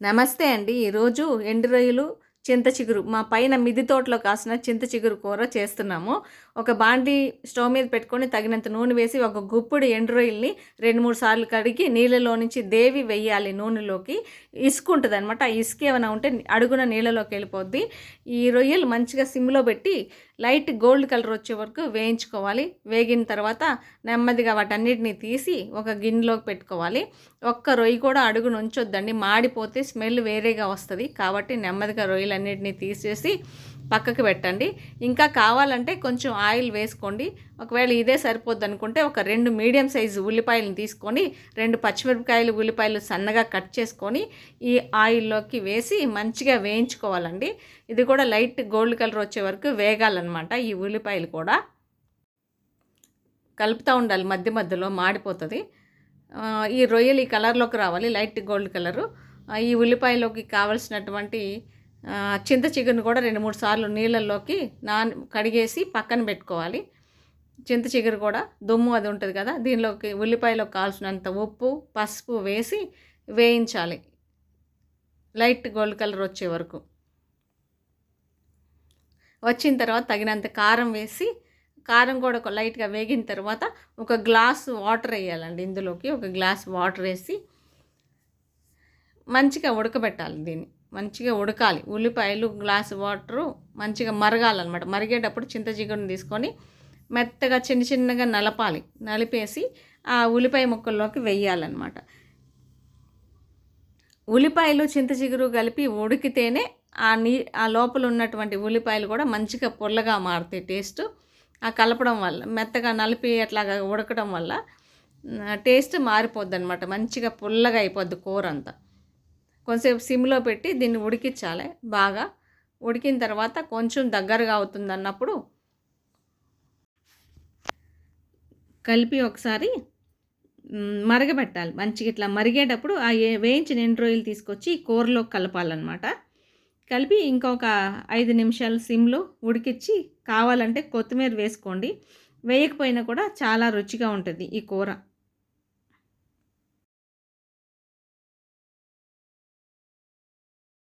నమస్తే అండి. ఈరోజు ఎండు రొయ్యలు చింత చిగురు మా పైన మిది తోటలో కాసిన చింత చిగురు కూర చేస్తున్నాము. ఒక బాండి స్టవ్ మీద పెట్టుకొని తగినంత నూనె వేసి ఒక గుప్పుడు ఎండు రొయ్యల్ని రెండు మూడు సార్లు కడిగి నీళ్ళలో నుంచి దేవి వెయ్యాలి నూనెలోకి. ఇసుక ఉంటుంది అనమాట ఆ ఇసుక ఏమైనా ఉంటే అడుగున నీళ్ళలోకి వెళ్ళిపోద్ది. ఈ రొయ్యలు మంచిగా సిమ్లో పెట్టి లైట్ గోల్డ్ కలర్ వచ్చే వరకు వేయించుకోవాలి. వేగిన తర్వాత నెమ్మదిగా వాటన్నిటిని తీసి ఒక గిన్నెలోకి పెట్టుకోవాలి. ఒక్క రొయ్యి కూడా అడుగు ఉంచొద్దండి మాడిపోతే స్మెల్ వేరేగా వస్తుంది. కాబట్టి నెమ్మదిగా రొయ్యలన్నిటిని తీసేసి పక్కకు పెట్టండి. ఇంకా కావాలంటే కొంచెం ఆయిల్ వేసుకోండి. ఒకవేళ ఇదే సరిపోద్ది అనుకుంటే ఒక రెండు మీడియం సైజు ఉల్లిపాయలను తీసుకొని రెండు పచ్చిమిరపకాయలు ఉల్లిపాయలు సన్నగా కట్ చేసుకొని ఈ ఆయిల్లోకి వేసి మంచిగా వేయించుకోవాలండి. ఇది కూడా లైట్ గోల్డ్ కలర్ వచ్చే వరకు వేగాలన్నమాట ఈ ఉల్లిపాయలు కూడా. కలుపుతూ ఉండాలి మధ్య మధ్యలో మాడిపోతుంది. ఈ రొయ్యలు ఈ కలర్లోకి రావాలి లైట్ గోల్డ్ కలరు. ఈ ఉల్లిపాయలోకి కావలసినటువంటి చింత చిగురుని కూడా రెండు మూడు సార్లు నీళ్ళల్లోకి నాన్ కడిగేసి పక్కన పెట్టుకోవాలి. చింత చిగురు కూడా దుమ్ము అది ఉంటుంది కదా దీనిలోకి ఉల్లిపాయలో కాల్చినంత ఉప్పు పసుపు వేసి వేయించాలి. లైట్ గోల్డ్ కలర్ వచ్చే వరకు. వచ్చిన తర్వాత తగినంత కారం వేసి కారం కూడా ఒక లైట్గా వేగిన తర్వాత ఒక గ్లాస్ వాటర్ వేయాలండి ఇందులోకి ఒక గ్లాస్ వాటర్ వేసి మంచిగా ఉడకబెట్టాలి దీన్ని. మంచిగా ఉడకాలి. ఉల్లిపాయలు గ్లాస్ వాటరు మంచిగా మరగాలన్నమాట. మరిగేటప్పుడు చింత చిగురుని తీసుకొని మెత్తగా చిన్న చిన్నగా నలపాలి. నలిపేసి ఆ ఉల్లిపాయ ముక్కల్లోకి వెయ్యాలన్నమాట. ఉల్లిపాయలు చింత చిగురు కలిపి ఉడికితేనే ఆ నీ ఆ లోపల ఉన్నటువంటి ఉల్లిపాయలు కూడా మంచిగా పొల్లగా మారుతాయి టేస్ట్. ఆ కలపడం వల్ల మెత్తగా నలిపి అట్లాగా ఉడకడం వల్ల టేస్ట్ మారిపోద్ది అనమాట మంచిగా పుల్లగా అయిపోద్ది కూర అంతా కొంచెంసేపు సిమ్లో పెట్టి దీన్ని ఉడికించాలి. బాగా ఉడికిన తర్వాత కొంచెం దగ్గరగా అవుతుంది అన్నప్పుడు కలిపి ఒకసారి మరగబెట్టాలి. మంచిగా ఇట్లా మరిగేటప్పుడు ఆ వేయించిన ఎండు రొయ్యలు తీసుకొచ్చి కూరలోకి కూరలో కలపాలన్నమాట. కలిపి ఇంకొక ఐదు నిమిషాలు సిమ్లో ఉడికిచ్చి కావాలంటే కొత్తిమీర వేసుకోండి. వేయకపోయినా కూడా చాలా రుచిగా ఉంటుంది ఈ కూర.